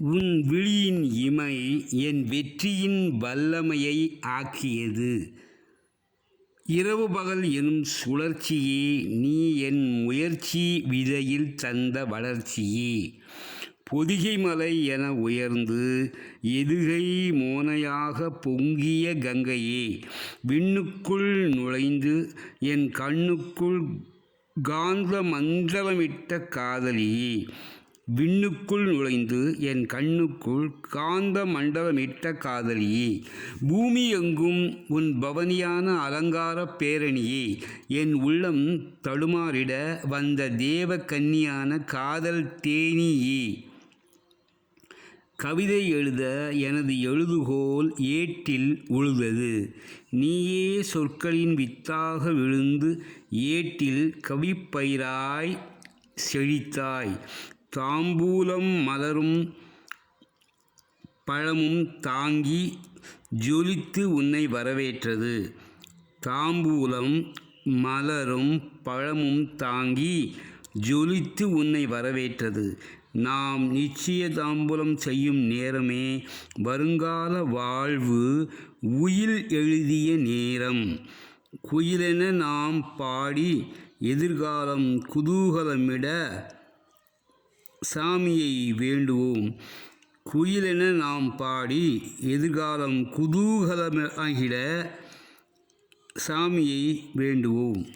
உன் விழியின் இமை என் வெற்றியின் வல்லமையை ஆக்கியது. இரவு பகல் எனும் சுழற்சியே நீ என் முயற்சி விதையில் தந்த வளர்ச்சியே. பொதிகை மலை என உயர்ந்து எதுகை மோனையாக பொங்கிய கங்கையே விண்ணுக்குள் நுழைந்து என் கண்ணுக்குள் காந்த மண்டலமிட்ட காதலியே. விண்ணுக்குள் நுழைந்து என் கண்ணுக்குள் காந்த மண்டலமிட்ட காதலியே பூமி எங்கும் உன் பவனியான அலங்கார பேரணியே என் உள்ளம் தடுமாறிட வந்த தேவ கன்னியான காதல் தேனியே. கவிதை எழுத எனது எழுதுகோல் ஏட்டில் உழுதது. நீயே சொற்களின் வித்தாக விழுந்து ஏட்டில் கவிப்பயிராய் செழித்தாய். தாம்பூலம் மலரும் பழமும் தாங்கி ஜொலித்து உன்னை வரவேற்றது. தாம்பூலம் மலரும் பழமும் தாங்கி ஜொலித்து உன்னை வரவேற்றது. நாம் நிச்சய தாம்பூலம் செய்யும் நேரமே வருங்கால வாழ்வு உயில் எழுதிய நேரம். குயிலென நாம் பாடி எதிர்காலம் குதூகலமிட சாமியை வேண்டுவோம். குயிலென நாம் பாடி எதிர்காலம் குதூகலமாகிட சாமியை வேண்டுவோம்.